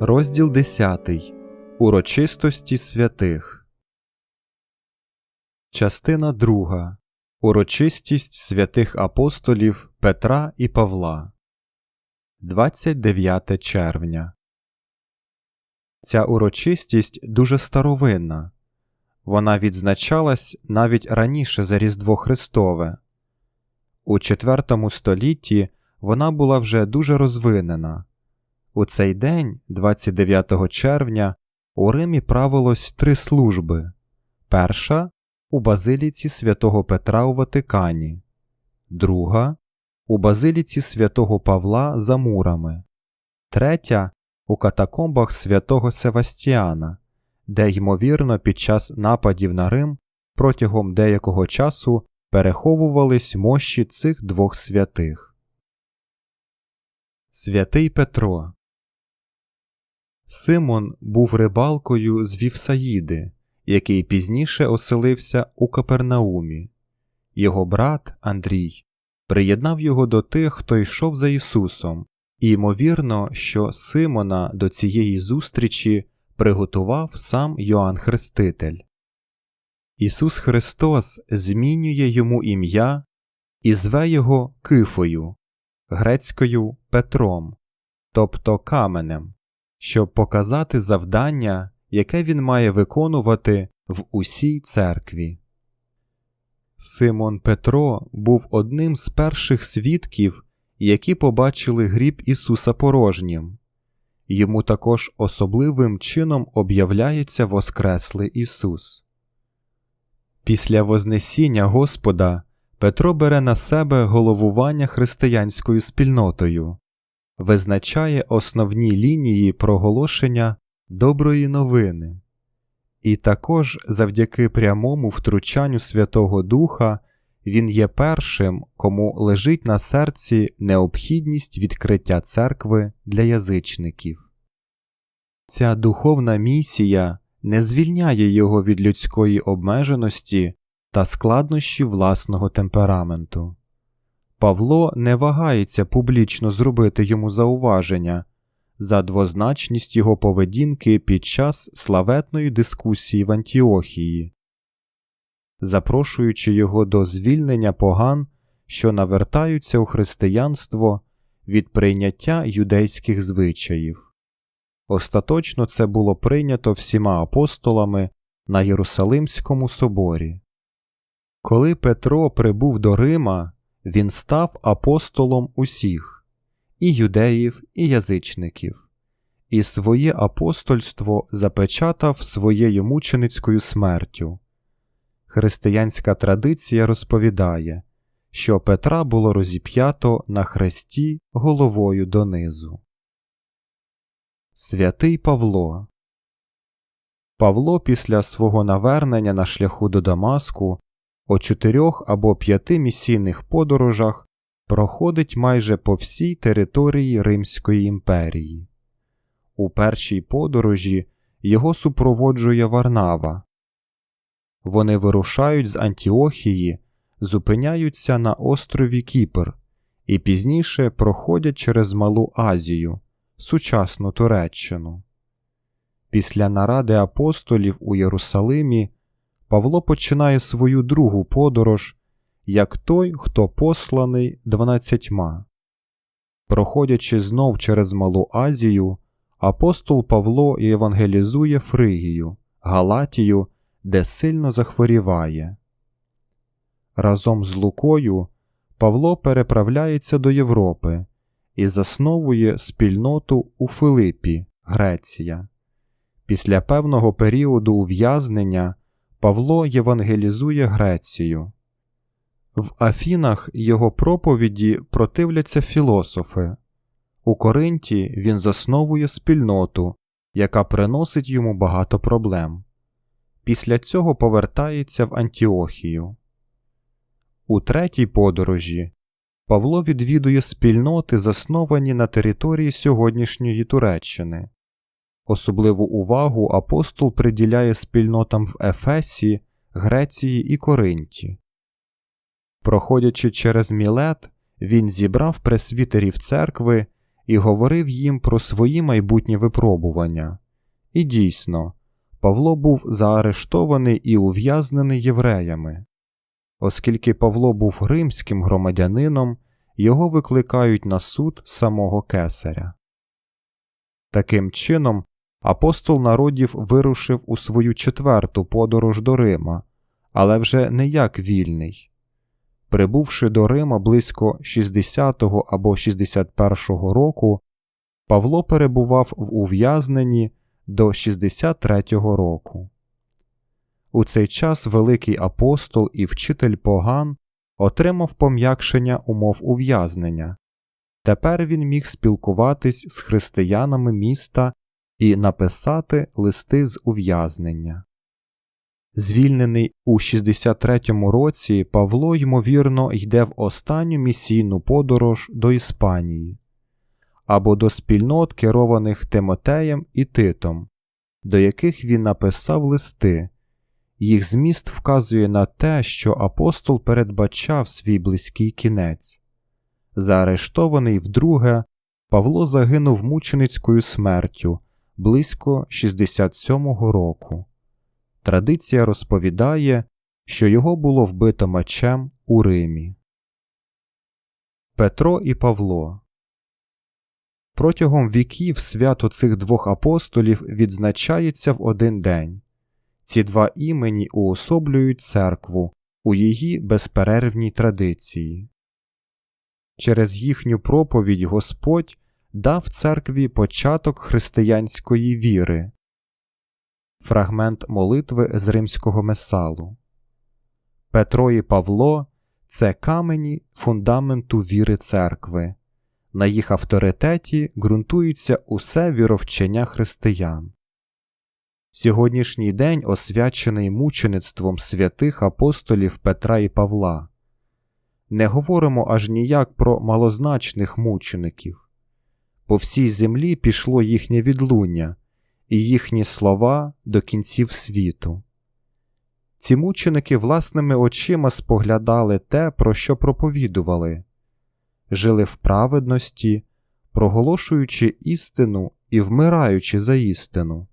Розділ 10. Урочистості святих. Частина 2. Урочистість святих апостолів Петра і Павла. 29 червня. Ця урочистість дуже старовинна. Вона відзначалась навіть раніше за Різдво Христове. У IV столітті вона була вже дуже розвинена. У цей день, 29 червня, у Римі правилось три служби. Перша у базиліці святого Петра у Ватикані, друга у базиліці святого Павла за мурами, третя у катакомбах святого Севастіана, де, ймовірно, під час нападів на Рим протягом деякого часу переховувались мощі цих двох святих. Святий Петро Симон був рибалкою з Вівсаїди, який пізніше оселився у Капернаумі. Його брат Андрій приєднав його до тих, хто йшов за Ісусом, і ймовірно, що Симона до цієї зустрічі приготував сам Йоанн Хреститель. Ісус Христос змінює йому ім'я і зве його Кифою, грецькою Петром, тобто каменем щоб показати завдання, яке він має виконувати в усій церкві. Симон Петро був одним з перших свідків, які побачили гріб Ісуса порожнім. Йому також особливим чином об'являється Воскреслий Ісус. Після Вознесіння Господа Петро бере на себе головування християнською спільнотою визначає основні лінії проголошення доброї новини, і також завдяки прямому втручанню Святого Духа він є першим, кому лежить на серці необхідність відкриття церкви для язичників. Ця духовна місія не звільняє його від людської обмеженості та складнощі власного темпераменту. Павло не вагається публічно зробити йому зауваження за двозначність його поведінки під час славетної дискусії в Антіохії, запрошуючи його до звільнення поган, що навертаються у християнство від прийняття юдейських звичаїв. Остаточно це було прийнято всіма апостолами на Єрусалимському соборі. Коли Петро прибув до Рима, він став апостолом усіх і юдеїв, і язичників, і своє апостольство запечатав своєю мученицькою смертю. Християнська традиція розповідає, що Петра було розіп'ято на хресті головою донизу. Святий Павло Павло після свого навернення на шляху до Дамаску о чотирьох або п'яти місійних подорожах проходить майже по всій території Римської імперії. У першій подорожі його супроводжує Варнава. Вони вирушають з Антіохії, зупиняються на острові Кіпр і пізніше проходять через Малу Азію, сучасну Туреччину. Після наради апостолів у Єрусалимі Павло починає свою другу подорож як той, хто посланий дванадцятьма. Проходячи знов через Малу Азію, апостол Павло євангелізує Фригію, Галатію, де сильно захворіває. Разом з Лукою Павло переправляється до Європи і засновує спільноту у Филипі, Греція. Після певного періоду ув'язнення Павло євангелізує Грецію. В Афінах його проповіді противляться філософи. У Коринті він засновує спільноту, яка приносить йому багато проблем. Після цього повертається в Антіохію. У третій подорожі Павло відвідує спільноти, засновані на території сьогоднішньої Туреччини. Особливу увагу апостол приділяє спільнотам в Ефесі, Греції і Коринті. Проходячи через Мілет, він зібрав пресвітерів церкви і говорив їм про свої майбутні випробування. І дійсно, Павло був заарештований і ув'язнений євреями. Оскільки Павло був римським громадянином, його викликають на суд самого кесаря. Таким чином, апостол народів вирушив у свою четверту подорож до Рима, але вже не як вільний. Прибувши до Рима близько 60 або 61 року, Павло перебував в ув'язненні до 63 року. У цей час великий апостол і вчитель поган отримав пом'якшення умов ув'язнення. Тепер він міг спілкуватись з християнами міста і написати листи з ув'язнення. Звільнений у 63-му році, Павло, ймовірно, йде в останню місійну подорож до Іспанії або до спільнот, керованих Тимотеєм і Титом, до яких він написав листи. Їх зміст вказує на те, що апостол передбачав свій близький кінець. Заарештований вдруге, Павло загинув мученицькою смертю близько 67-го року. Традиція розповідає, що його було вбито мечем у Римі. Петро і Павло Протягом віків свято цих двох апостолів відзначається в один день. Ці два імені уособлюють церкву у її безперервній традиції. Через їхню проповідь Господь дав церкві початок християнської віри. Фрагмент молитви з римського месалу Петро і Павло це камені фундаменту віри церкви. На їх авторитеті ґрунтується усе віровчення християн. Сьогоднішній день освячений мучеництвом святих апостолів Петра і Павла. Не говоримо аж ніяк про малозначних мучеників. По всій землі пішло їхнє відлуння, і їхні слова до кінців світу. Ці мученики власними очима споглядали те, про що проповідували, жили в праведності, проголошуючи істину і вмираючи за істину.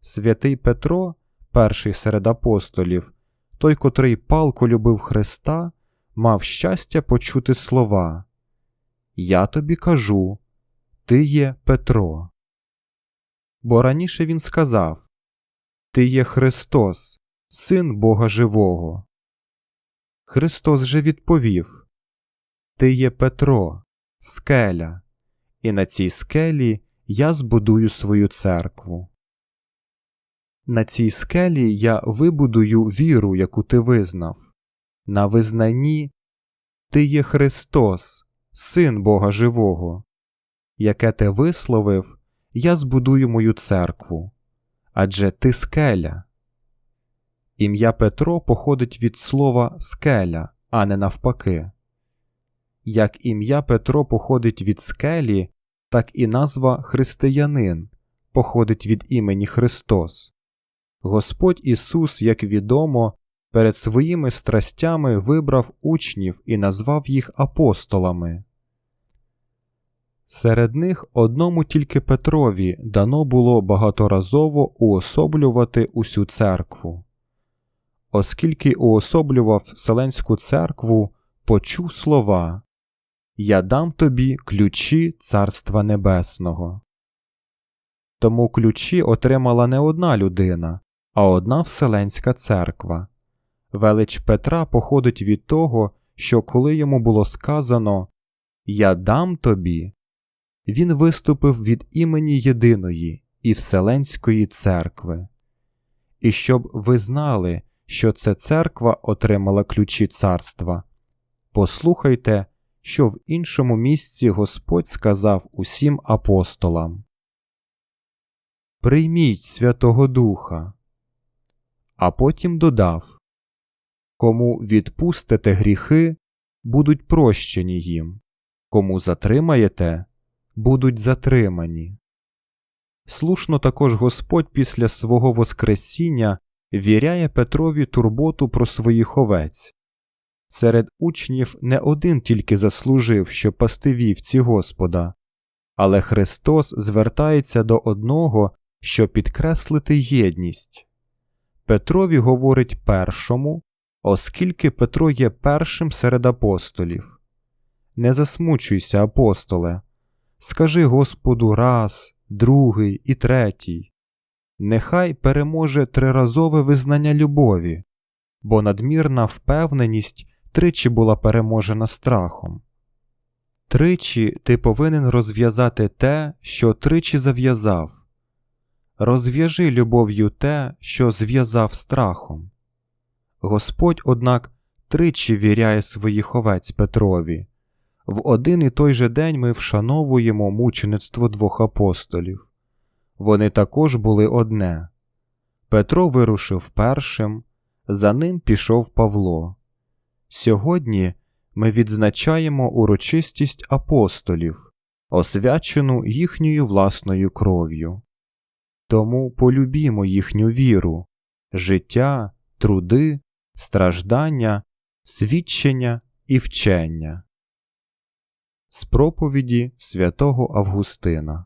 Святий Петро, перший серед апостолів, той, котрий палко любив Христа, мав щастя почути слова Я тобі кажу, ти є Петро. Бо раніше він сказав Ти є Христос, Син Бога Живого. Христос же відповів Ти є Петро, скеля, і на цій скелі я збудую свою церкву. На цій скелі я вибудую віру, яку ти визнав, на визнанні Ти є Христос, Син Бога Живого, яке ти висловив, я збудую мою церкву, адже ти скеля. Ім'я Петро походить від слова скеля, а не навпаки. Як ім'я Петро походить від скелі, так і назва християнин походить від імені Христос. Господь Ісус, як відомо, перед своїми страстями вибрав учнів і назвав їх апостолами. Серед них одному тільки Петрові дано було багаторазово уособлювати усю церкву. Оскільки уособлював Вселенську церкву, почув слова Я дам тобі ключі Царства Небесного. Тому ключі отримала не одна людина, а одна Вселенська церква. Велич Петра походить від того, що коли йому було сказано Я дам тобі, він виступив від імені єдиної і Вселенської церкви. І щоб ви знали, що це церква отримала ключі царства, послухайте, що в іншому місці Господь сказав усім апостолам Прийміть Святого Духа а потім додав Кому відпустите гріхи, будуть прощені їм, кому затримаєте, будуть затримані. Слушно також Господь після свого Воскресіння віряє Петрові турботу про своїх овець. Серед учнів не один тільки заслужив, що пасти вівці Господа, Але Христос звертається до одного, щоб підкреслити єдність. Петрові говорить першому, оскільки Петро є першим серед апостолів. Не засмучуйся, апостоле, скажи Господу раз, другий і третій. Нехай переможе триразове визнання любові, бо надмірна впевненість тричі була переможена страхом. Тричі ти повинен розв'язати те, що тричі зав'язав. Розв'яжи любов'ю те, що зв'язав страхом. Господь, однак, тричі віряє своїх овець Петрові. В один і той же день ми вшановуємо мучеництво двох апостолів. Вони також були одне. Петро вирушив першим, за ним пішов Павло. Сьогодні ми відзначаємо урочистість апостолів, освячену їхньою власною кров'ю. Тому полюбімо їхню віру, життя, труди, страждання, свідчення і вчення. З проповіді святого Августина